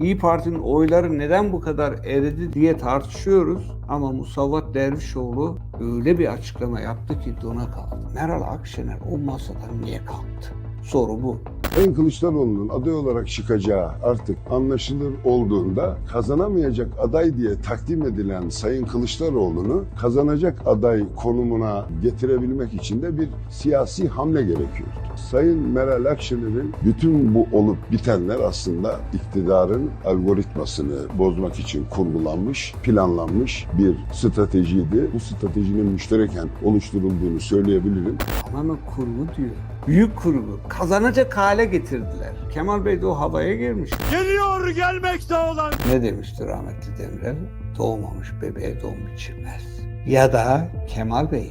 İyi Parti'nin oyları neden bu kadar eridi diye tartışıyoruz. Ama Musavat Dervişoğlu öyle bir açıklama yaptı ki dona kaldı. Meral Akşener o masadan niye kalktı? Soru bu. Sayın Kılıçdaroğlu'nun aday olarak çıkacağı artık anlaşılır olduğunda kazanamayacak aday diye takdim edilen Sayın Kılıçdaroğlu'nu kazanacak aday konumuna getirebilmek için de bir siyasi hamle gerekiyor. Sayın Meral Akşener'in bütün bu olup bitenler aslında iktidarın algoritmasını bozmak için kurgulanmış, planlanmış bir stratejiydi. Bu stratejinin müştereken oluşturulduğunu söyleyebilirim. Tamamen kurgu diyor. Büyük kurgu. Kazanacak hale getirdiler. Kemal Bey de o havaya girmiş. Geliyor gelmekte olan. Ne demişti rahmetli Demirel? Doğmamış bebeğe don biçilmez. Ya da Kemal Bey,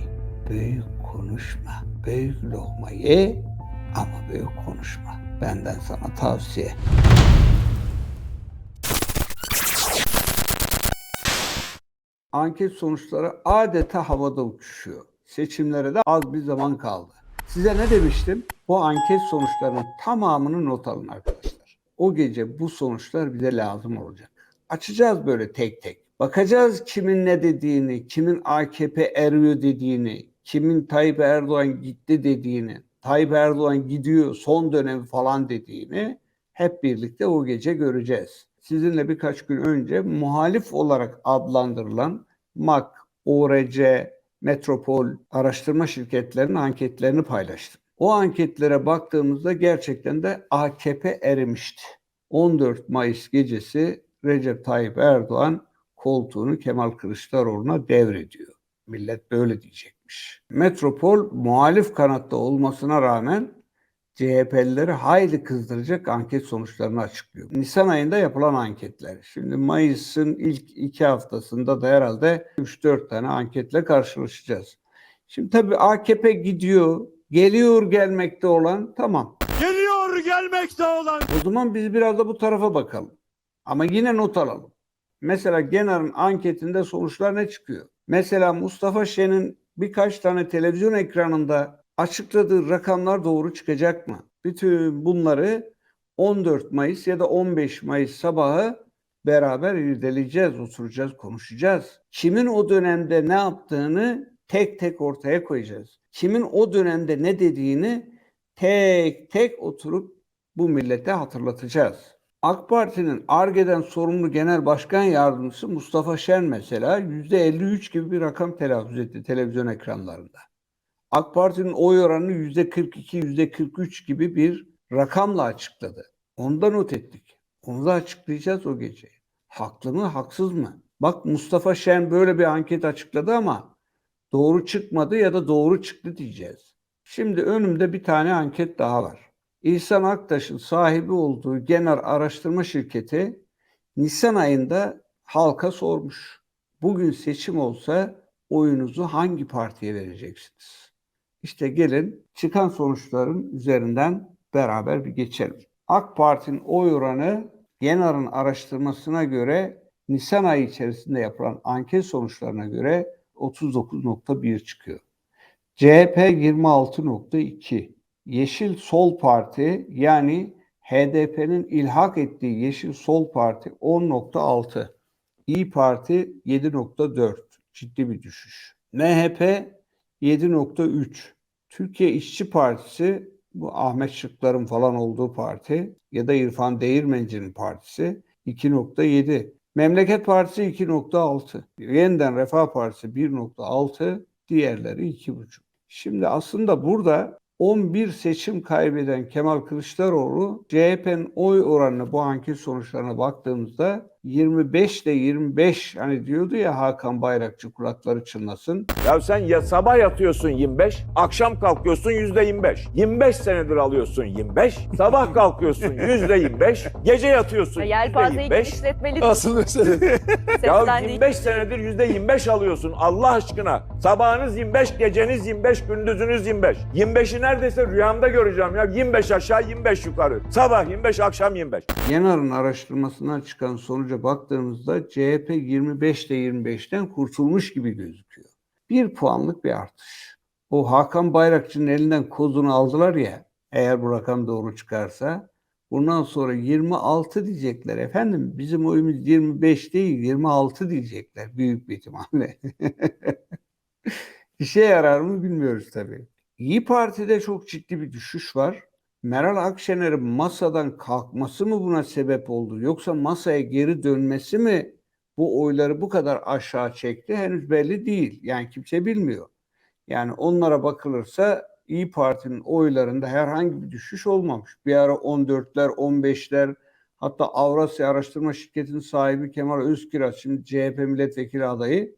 büyük konuşma, büyük lokma ye ama büyük konuşma. Benden sana tavsiye. Anket sonuçları adeta havada uçuşuyor. Seçimlere de az bir zaman kaldı. Size ne demiştim? Bu anket sonuçlarının tamamını not alın arkadaşlar. O gece bu sonuçlar bize lazım olacak. Açacağız böyle tek tek. Bakacağız kimin ne dediğini, kimin AKP eriyor dediğini, kimin Tayyip Erdoğan gitti dediğini, Tayyip Erdoğan gidiyor son dönemi falan dediğini hep birlikte o gece göreceğiz. Sizinle birkaç gün önce muhalif olarak adlandırılan MAK, ORC, Metropol araştırma şirketlerinin anketlerini paylaştım. O anketlere baktığımızda gerçekten de AKP erimişti. 14 Mayıs gecesi Recep Tayyip Erdoğan koltuğunu Kemal Kılıçdaroğlu'na devrediyor. Millet böyle diyecekmiş. Metropol muhalif kanatta olmasına rağmen CHP'lileri hayli kızdıracak anket sonuçlarını açıklıyor. Nisan ayında yapılan anketler. Şimdi Mayıs'ın ilk iki haftasında da herhalde 3-4 tane anketle karşılaşacağız. Şimdi tabii AKP gidiyor, geliyor gelmekte olan tamam. Geliyor gelmekte olan. O zaman biz biraz da bu tarafa bakalım. Ama yine not alalım. Mesela Genar'ın anketinde sonuçlar ne çıkıyor? Mesela Mustafa Şen'in birkaç tane televizyon ekranında açıkladığı rakamlar doğru çıkacak mı? Bütün bunları 14 Mayıs ya da 15 Mayıs sabahı beraber irdeleyeceğiz, oturacağız, konuşacağız. Kimin o dönemde ne yaptığını tek tek ortaya koyacağız. Kimin o dönemde ne dediğini tek tek oturup bu millete hatırlatacağız. AK Parti'nin ARGE'den sorumlu genel başkan yardımcısı Mustafa Şen mesela %53 gibi bir rakam telaffuz etti televizyon ekranlarında. AK Parti'nin oy oranını %42, %43 gibi bir rakamla açıkladı. Onu da not ettik. Onu da açıklayacağız o gece. Haklı mı, haksız mı? Bak Mustafa Şen böyle bir anket açıkladı ama doğru çıkmadı ya da doğru çıktı diyeceğiz. Şimdi önümde bir tane anket daha var. İhsan Aktaş'ın sahibi olduğu Genar Araştırma Şirketi Nisan ayında halka sormuş. Bugün seçim olsa oyunuzu hangi partiye vereceksiniz? İşte gelin çıkan sonuçların üzerinden beraber bir geçelim. AK Parti'nin oy oranı Genar'ın araştırmasına göre Nisan ayı içerisinde yapılan anket sonuçlarına göre 39.1 çıkıyor. CHP 26.2. Yeşil Sol Parti yani HDP'nin ilhak ettiği Yeşil Sol Parti 10.6. İyi Parti 7.4. Ciddi bir düşüş. MHP 7.3. Türkiye İşçi Partisi bu Ahmet Şıklar'ın falan olduğu parti ya da İrfan Değirmenci'nin partisi 2.7. Memleket Partisi 2.6. Yeniden Refah Partisi 1.6. Diğerleri 2.5. Şimdi aslında burada 11 seçim kaybeden Kemal Kılıçdaroğlu CHP'nin oy oranını bu anket sonuçlarına baktığımızda 25 ile 25 hani diyordu ya Hakan Bayrakçı kulakları çınlasın. Ya sen ya sabah yatıyorsun 25, akşam kalkıyorsun yüzde 25. 25 senedir alıyorsun 25, sabah kalkıyorsun yüzde 25, gece yatıyorsun yüzde Yelpazeyi 25. genişletmeli. Asıl mesele. Ya Seslendiği 25 senedir yüzde 25 alıyorsun Allah aşkına. Sabahınız 25, geceniz 25, gündüzünüz 25. 25'i neredeyse rüyamda göreceğim ya. 25 aşağı 25 yukarı. Sabah 25, akşam 25. Yenar'ın araştırmasından çıkan sonuca baktığımızda CHP 25 ile 25'ten kurtulmuş gibi gözüküyor. Bir puanlık bir artış. O Hakan Bayrakçı'nın elinden kozunu aldılar ya eğer bu rakam doğru çıkarsa Bundan sonra 26 diyecekler efendim. Bizim oyumuz 25 değil 26 diyecekler büyük bir ihtimalle. İşe yarar mı bilmiyoruz tabii. İyi Parti'de çok ciddi bir düşüş var. Meral Akşener'in masadan kalkması mı buna sebep oldu yoksa masaya geri dönmesi mi bu oyları bu kadar aşağı çekti henüz belli değil. Yani kimse bilmiyor. Yani onlara bakılırsa İyi Parti'nin oylarında herhangi bir düşüş olmamış. Bir ara 14'ler, 15'ler hatta Avrasya Araştırma Şirketi'nin sahibi Kemal Özkiraz şimdi CHP milletvekili adayı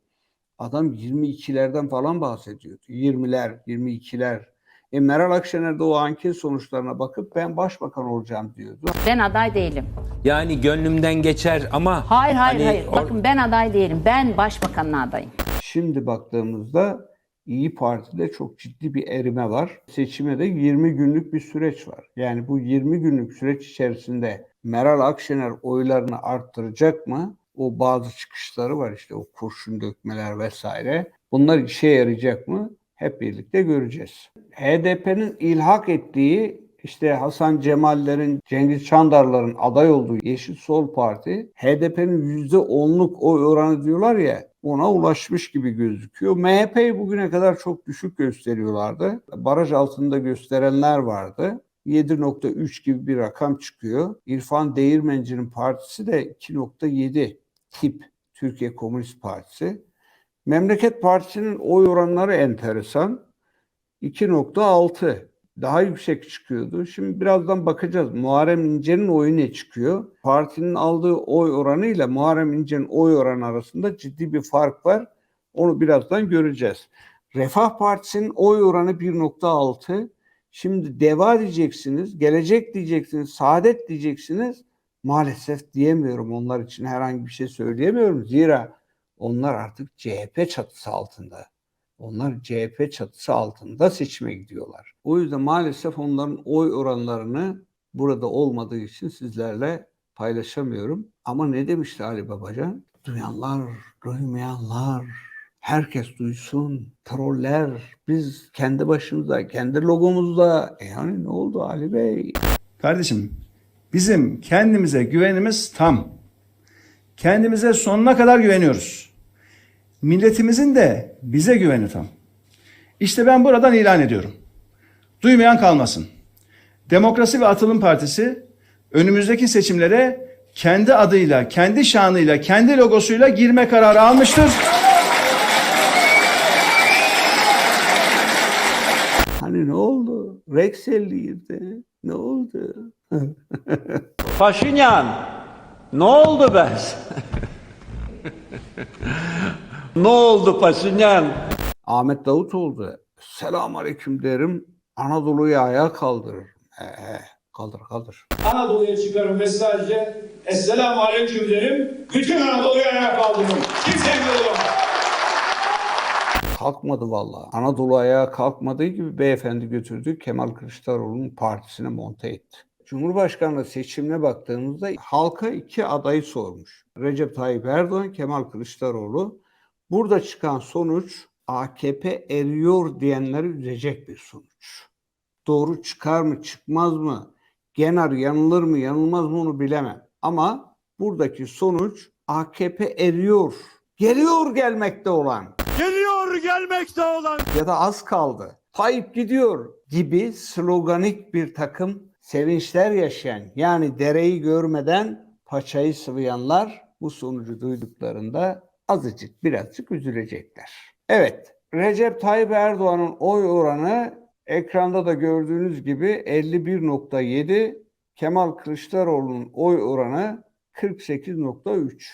adam 22'lerden falan bahsediyordu. 20'ler, 22'ler. E Meral Akşener de o anket sonuçlarına bakıp ben başbakan olacağım diyordu. Ben aday değilim. Yani gönlümden geçer ama Hayır hayır hani hayır. or- Bakın ben aday değilim. Ben başbakanlığa adayım. Şimdi baktığımızda İyi Parti'de çok ciddi bir erime var. Seçime de 20 günlük bir süreç var. Yani bu 20 günlük süreç içerisinde Meral Akşener oylarını arttıracak mı? O bazı çıkışları var işte o kurşun dökmeler vesaire. Bunlar işe yarayacak mı? Hep birlikte göreceğiz. HDP'nin ilhak ettiği işte Hasan Cemallerin, Cengiz Çandarların aday olduğu Yeşil Sol Parti HDP'nin %10'luk oy oranı diyorlar ya ona ulaşmış gibi gözüküyor. MHP'yi bugüne kadar çok düşük gösteriyorlardı. Baraj altında gösterenler vardı. 7.3 gibi bir rakam çıkıyor. İrfan Değirmenci'nin partisi de 2.7 tip Türkiye Komünist Partisi. Memleket Partisi'nin oy oranları enteresan. 2.6 daha yüksek çıkıyordu. Şimdi birazdan bakacağız. Muharrem İnce'nin oyu ne çıkıyor? Partinin aldığı oy oranı ile Muharrem İnce'nin oy oranı arasında ciddi bir fark var. Onu birazdan göreceğiz. Refah Partisi'nin oy oranı 1.6. Şimdi deva diyeceksiniz, gelecek diyeceksiniz, saadet diyeceksiniz. Maalesef diyemiyorum onlar için herhangi bir şey söyleyemiyorum. Zira onlar artık CHP çatısı altında. Onlar CHP çatısı altında seçime gidiyorlar. O yüzden maalesef onların oy oranlarını burada olmadığı için sizlerle paylaşamıyorum. Ama ne demişti Ali Babacan? Duyanlar, duymayanlar, herkes duysun, troller, biz kendi başımıza, kendi logomuzda. E yani ne oldu Ali Bey? Kardeşim bizim kendimize güvenimiz tam. Kendimize sonuna kadar güveniyoruz. Milletimizin de bize güveni tam. İşte ben buradan ilan ediyorum. Duymayan kalmasın. Demokrasi ve Atılım Partisi önümüzdeki seçimlere kendi adıyla, kendi şanıyla, kendi logosuyla girme kararı almıştır. Hani ne oldu? Rexelli girdi. Ne oldu? Paşinyan. Ne oldu be? ne oldu Paşinyan? Ahmet Davutoğlu selam aleyküm derim Anadolu'yu ayağa kaldırır. Ee, kaldır kaldır. Anadolu'ya çıkarım ve sadece Esselamu Aleyküm derim. Bütün Anadolu'ya ayağa kaldırırım. Kimse engel. Kalkmadı vallahi. Anadolu ayağa kalkmadığı gibi beyefendi götürdü Kemal Kılıçdaroğlu'nun partisine monte etti. Cumhurbaşkanlığı seçimine baktığımızda halka iki adayı sormuş. Recep Tayyip Erdoğan, Kemal Kılıçdaroğlu. Burada çıkan sonuç AKP eriyor diyenleri üzecek bir sonuç. Doğru çıkar mı çıkmaz mı? Genar yanılır mı yanılmaz mı onu bilemem. Ama buradaki sonuç AKP eriyor. Geliyor gelmekte olan Geliyor gelmekte olan. ya da az kaldı. Tayyip gidiyor gibi sloganik bir takım sevinçler yaşayan yani dereyi görmeden paçayı sıvayanlar bu sonucu duyduklarında azıcık birazcık üzülecekler. Evet Recep Tayyip Erdoğan'ın oy oranı ekranda da gördüğünüz gibi 51.7 Kemal Kılıçdaroğlu'nun oy oranı 48.3.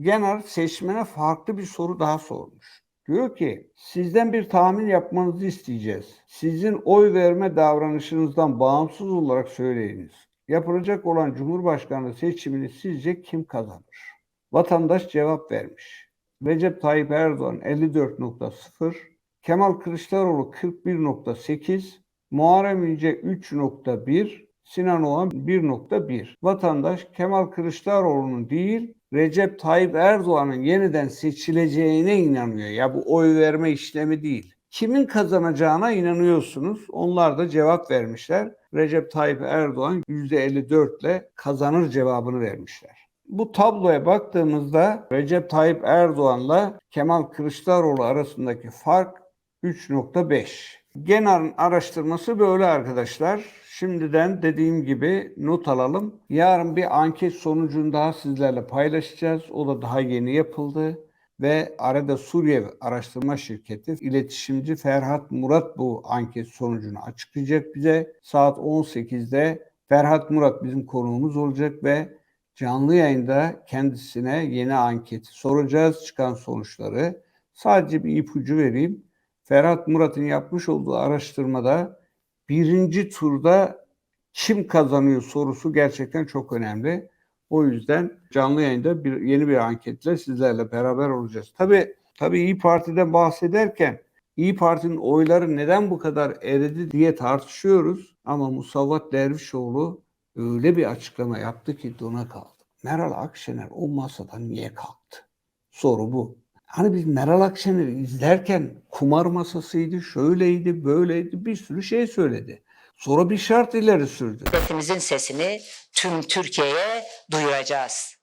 Genar seçmene farklı bir soru daha sormuş. Diyor ki sizden bir tahmin yapmanızı isteyeceğiz. Sizin oy verme davranışınızdan bağımsız olarak söyleyiniz. Yapılacak olan Cumhurbaşkanlığı seçimini sizce kim kazanır? Vatandaş cevap vermiş. Recep Tayyip Erdoğan 54.0, Kemal Kılıçdaroğlu 41.8, Muharrem İnce 3.1, Sinan Oğan 1.1. Vatandaş Kemal Kılıçdaroğlu'nun değil Recep Tayyip Erdoğan'ın yeniden seçileceğine inanıyor. Ya bu oy verme işlemi değil. kimin kazanacağına inanıyorsunuz? Onlar da cevap vermişler. Recep Tayyip Erdoğan %54 ile kazanır cevabını vermişler. Bu tabloya baktığımızda Recep Tayyip Erdoğan'la Kemal Kılıçdaroğlu arasındaki fark 3.5. Genar'ın araştırması böyle arkadaşlar. Şimdiden dediğim gibi not alalım. Yarın bir anket sonucunu daha sizlerle paylaşacağız. O da daha yeni yapıldı ve arada Suriye Araştırma Şirketi iletişimci Ferhat Murat bu anket sonucunu açıklayacak bize. Saat 18'de Ferhat Murat bizim konuğumuz olacak ve canlı yayında kendisine yeni anketi soracağız çıkan sonuçları. Sadece bir ipucu vereyim. Ferhat Murat'ın yapmış olduğu araştırmada birinci turda kim kazanıyor sorusu gerçekten çok önemli. O yüzden canlı yayında bir yeni bir anketle sizlerle beraber olacağız. Tabii tabii İyi Parti'den bahsederken İyi Parti'nin oyları neden bu kadar eridi diye tartışıyoruz ama Musavat Dervişoğlu öyle bir açıklama yaptı ki dona kaldı. Meral Akşener o masadan niye kalktı? Soru bu. Hani biz Meral Akşener'i izlerken kumar masasıydı, şöyleydi, böyleydi bir sürü şey söyledi. Sonra bir şart ileri sürdü. milletimizin sesini tüm Türkiye'ye duyuracağız.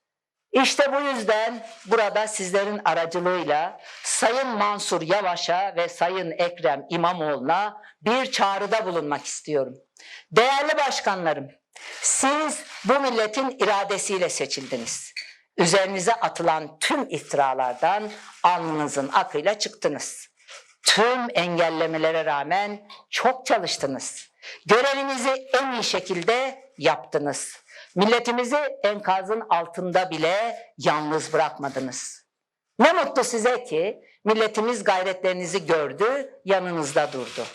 İşte bu yüzden burada sizlerin aracılığıyla Sayın Mansur Yavaş'a ve Sayın Ekrem İmamoğlu'na bir çağrıda bulunmak istiyorum. Değerli başkanlarım, siz bu milletin iradesiyle seçildiniz. Üzerinize atılan tüm iftiralardan alnınızın akıyla çıktınız. Tüm engellemelere rağmen çok çalıştınız. Görevinizi en iyi şekilde yaptınız. Milletimizi enkazın altında bile yalnız bırakmadınız. Ne mutlu size ki milletimiz gayretlerinizi gördü, yanınızda durdu.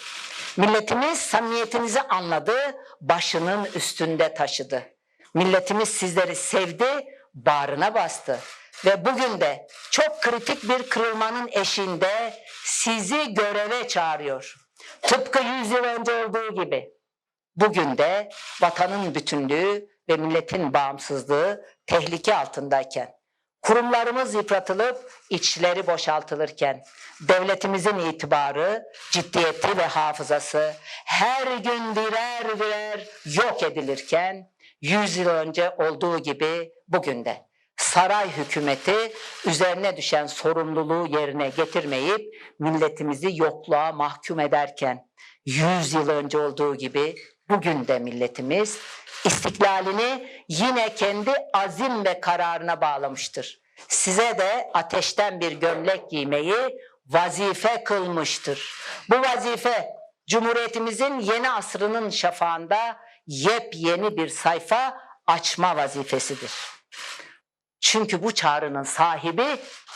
Milletimiz samimiyetinizi anladı, başının üstünde taşıdı. Milletimiz sizleri sevdi, bağrına bastı. Ve bugün de çok kritik bir kırılmanın eşiğinde sizi göreve çağırıyor. Tıpkı 100 yıl önce olduğu gibi. Bugün de vatanın bütünlüğü ve milletin bağımsızlığı tehlike altındayken, kurumlarımız yıpratılıp içleri boşaltılırken, devletimizin itibarı, ciddiyeti ve hafızası her gün birer birer yok edilirken, 100 yıl önce olduğu gibi bugün de saray hükümeti üzerine düşen sorumluluğu yerine getirmeyip milletimizi yokluğa mahkum ederken 100 yıl önce olduğu gibi bugün de milletimiz istiklalini yine kendi azim ve kararına bağlamıştır. Size de ateşten bir gömlek giymeyi vazife kılmıştır. Bu vazife Cumhuriyetimizin yeni asrının şafağında yepyeni bir sayfa açma vazifesidir. Çünkü bu çağrının sahibi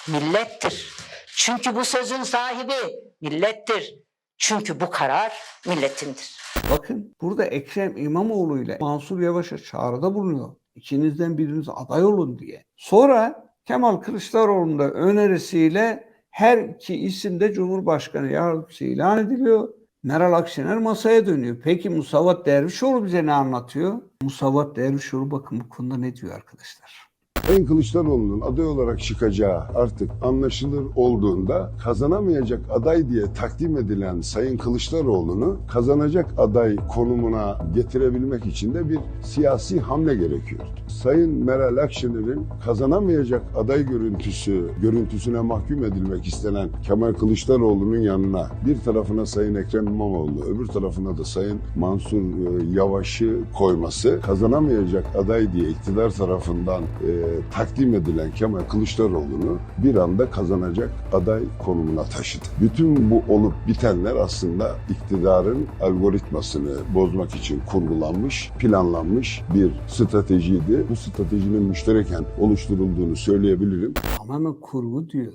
millettir. Çünkü bu sözün sahibi millettir. Çünkü bu karar milletindir. Bakın burada Ekrem İmamoğlu ile Mansur Yavaş'a çağrıda bulunuyor. İkinizden biriniz aday olun diye. Sonra Kemal Kılıçdaroğlu'nun da önerisiyle her iki isim de Cumhurbaşkanı yardımcısı ilan ediliyor. Meral Akşener masaya dönüyor. Peki Musavat Dervişoğlu bize ne anlatıyor? Musavat Dervişoğlu bakın bu konuda ne diyor arkadaşlar? Sayın Kılıçdaroğlu'nun aday olarak çıkacağı artık anlaşılır olduğunda kazanamayacak aday diye takdim edilen Sayın Kılıçdaroğlu'nu kazanacak aday konumuna getirebilmek için de bir siyasi hamle gerekiyor. Sayın Meral Akşener'in kazanamayacak aday görüntüsü, görüntüsüne mahkum edilmek istenen Kemal Kılıçdaroğlu'nun yanına bir tarafına Sayın Ekrem İmamoğlu, öbür tarafına da Sayın Mansur e, Yavaş'ı koyması kazanamayacak aday diye iktidar tarafından e, takdim edilen Kemal Kılıçdaroğlu'nu bir anda kazanacak aday konumuna taşıdı. Bütün bu olup bitenler aslında iktidarın algoritmasını bozmak için kurgulanmış, planlanmış bir stratejiydi. Bu stratejinin müştereken oluşturulduğunu söyleyebilirim. Tamamen kurgu diyor.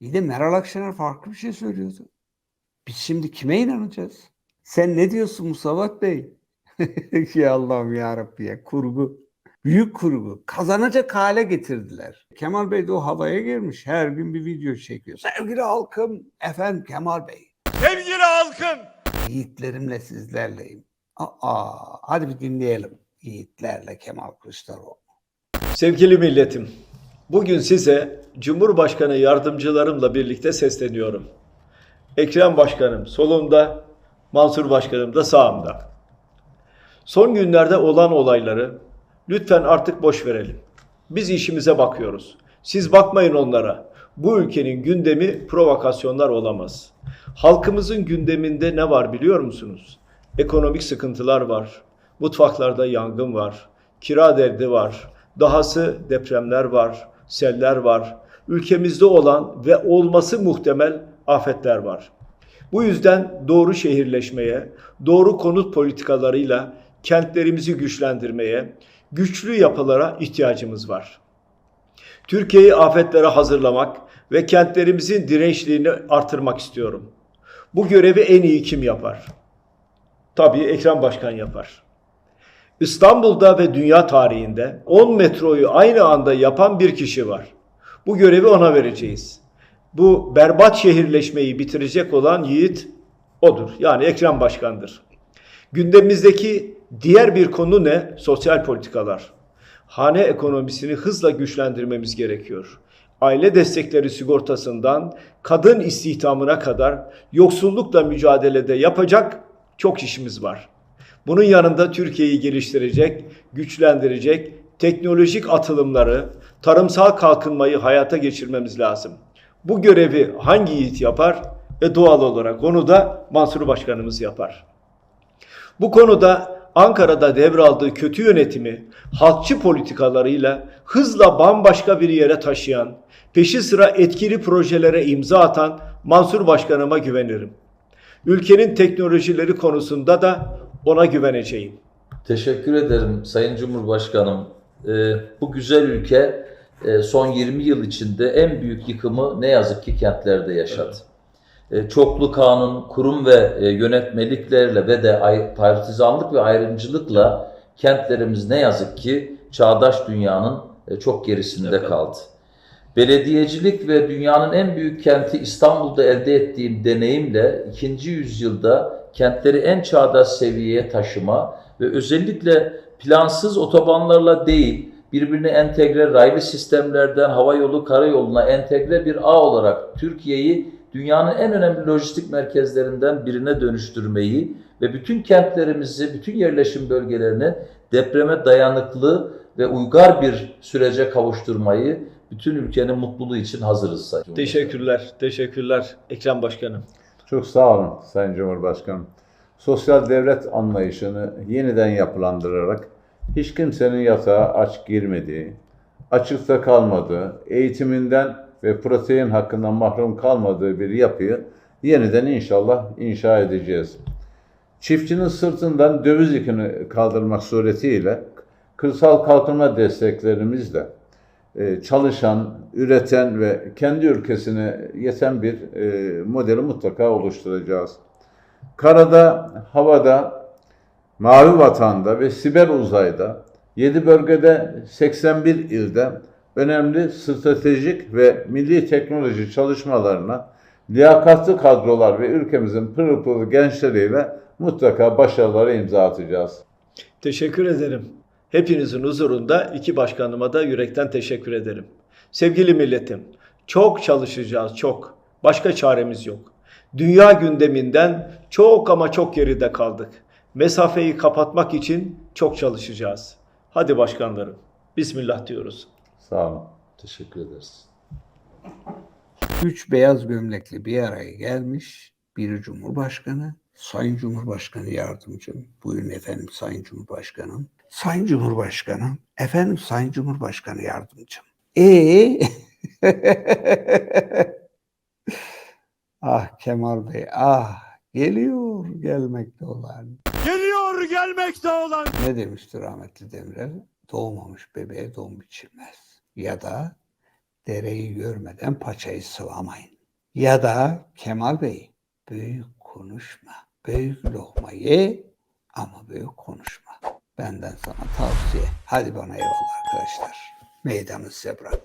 Bir de Meral Akşener farklı bir şey söylüyordu. Biz şimdi kime inanacağız? Sen ne diyorsun Musavat Bey? ya Allah'ım ya Rabbi ya kurgu. Büyük kurgu. Kazanacak hale getirdiler. Kemal Bey de o havaya girmiş. Her gün bir video çekiyor. Sevgili halkım, efendim Kemal Bey. Sevgili halkım. Yiğitlerimle sizlerleyim. Aa, hadi bir dinleyelim. Yiğitlerle Kemal Kılıçdaroğlu. Sevgili milletim, bugün size Cumhurbaşkanı yardımcılarımla birlikte sesleniyorum. Ekrem Başkanım solumda, Mansur Başkanım da sağımda. Son günlerde olan olayları lütfen artık boş verelim. Biz işimize bakıyoruz. Siz bakmayın onlara. Bu ülkenin gündemi provokasyonlar olamaz. Halkımızın gündeminde ne var biliyor musunuz? Ekonomik sıkıntılar var. Mutfaklarda yangın var. Kira derdi var. Dahası depremler var. Seller var. Ülkemizde olan ve olması muhtemel afetler var. Bu yüzden doğru şehirleşmeye, doğru konut politikalarıyla kentlerimizi güçlendirmeye, güçlü yapılara ihtiyacımız var. Türkiye'yi afetlere hazırlamak ve kentlerimizin dirençliğini artırmak istiyorum. Bu görevi en iyi kim yapar? Tabii Ekrem Başkan yapar. İstanbul'da ve dünya tarihinde 10 metroyu aynı anda yapan bir kişi var. Bu görevi ona vereceğiz. Bu berbat şehirleşmeyi bitirecek olan yiğit odur. Yani Ekrem Başkan'dır. Gündemimizdeki diğer bir konu ne? Sosyal politikalar. Hane ekonomisini hızla güçlendirmemiz gerekiyor. Aile destekleri sigortasından kadın istihdamına kadar yoksullukla mücadelede yapacak çok işimiz var. Bunun yanında Türkiye'yi geliştirecek, güçlendirecek teknolojik atılımları, tarımsal kalkınmayı hayata geçirmemiz lazım. Bu görevi hangi yiğit yapar? E doğal olarak onu da Mansur Başkanımız yapar. Bu konuda Ankara'da devraldığı kötü yönetimi halkçı politikalarıyla hızla bambaşka bir yere taşıyan, peşi sıra etkili projelere imza atan Mansur Başkanıma güvenirim. Ülkenin teknolojileri konusunda da ona güveneceğim. Teşekkür ederim Sayın Cumhurbaşkanım. Ee, bu güzel ülke e, son 20 yıl içinde en büyük yıkımı ne yazık ki kentlerde yaşadı. E, çoklu kanun, kurum ve e, yönetmeliklerle ve de ay- partizanlık ve ayrımcılıkla kentlerimiz ne yazık ki çağdaş dünyanın e, çok gerisinde Evet. kaldı. Belediyecilik ve dünyanın en büyük kenti İstanbul'da elde ettiğim deneyimle ikinci yüzyılda kentleri en çağdaş seviyeye taşıma ve özellikle plansız otobanlarla değil, birbirine entegre raylı sistemlerden hava yolu, karayoluna entegre bir ağ olarak Türkiye'yi dünyanın en önemli lojistik merkezlerinden birine dönüştürmeyi ve bütün kentlerimizi, bütün yerleşim bölgelerini depreme dayanıklı ve uygar bir sürece kavuşturmayı bütün ülkenin mutluluğu için hazırız Sayın. Teşekkürler, teşekkürler Ekrem Başkanım. Çok sağ olun Sayın Cumhurbaşkanım. Sosyal devlet anlayışını yeniden yapılandırarak hiç kimsenin yatağa aç girmediği, açıkta kalmadığı, eğitiminden ve protein hakkından mahrum kalmadığı bir yapıyı yeniden inşallah inşa edeceğiz. Çiftçinin sırtından döviz yükünü kaldırmak suretiyle kırsal kalkınma desteklerimizle çalışan, üreten ve kendi ülkesine yeten bir e, modeli mutlaka oluşturacağız. Karada, havada, mavi vatanda ve siber uzayda 7 bölgede 81 ilde önemli stratejik ve milli teknoloji çalışmalarına liyakatlı kadrolar ve ülkemizin pırıl pırıl gençleriyle mutlaka başarılara imza atacağız. Teşekkür ederim. Hepinizin huzurunda iki başkanıma da yürekten teşekkür ederim. Sevgili milletim, çok çalışacağız, çok. Başka çaremiz yok. Dünya gündeminden çok ama çok geride kaldık. Mesafeyi kapatmak için çok çalışacağız. Hadi başkanlarım, Bismillah diyoruz. Sağ olun. Teşekkür ederiz. Üç beyaz gömlekli bir araya gelmiş. Biri Cumhurbaşkanı, Sayın Cumhurbaşkanı yardımcım. Buyurun efendim Sayın Cumhurbaşkanım. Sayın Cumhurbaşkanım, efendim Sayın Cumhurbaşkanı yardımcım. E Ah Kemal Bey, ah geliyor gelmekte olan. Geliyor gelmekte olan. Ne demişti rahmetli Demirel? Doğmamış bebeğe don biçilmez. Ya da dereyi görmeden paçayı sıvamayın. Ya da Kemal Bey büyük konuşma. Büyük lokma ye ama büyük konuşma. Benden sana tavsiye. Hadi bana eyvallah arkadaşlar. Meydanı size bırak.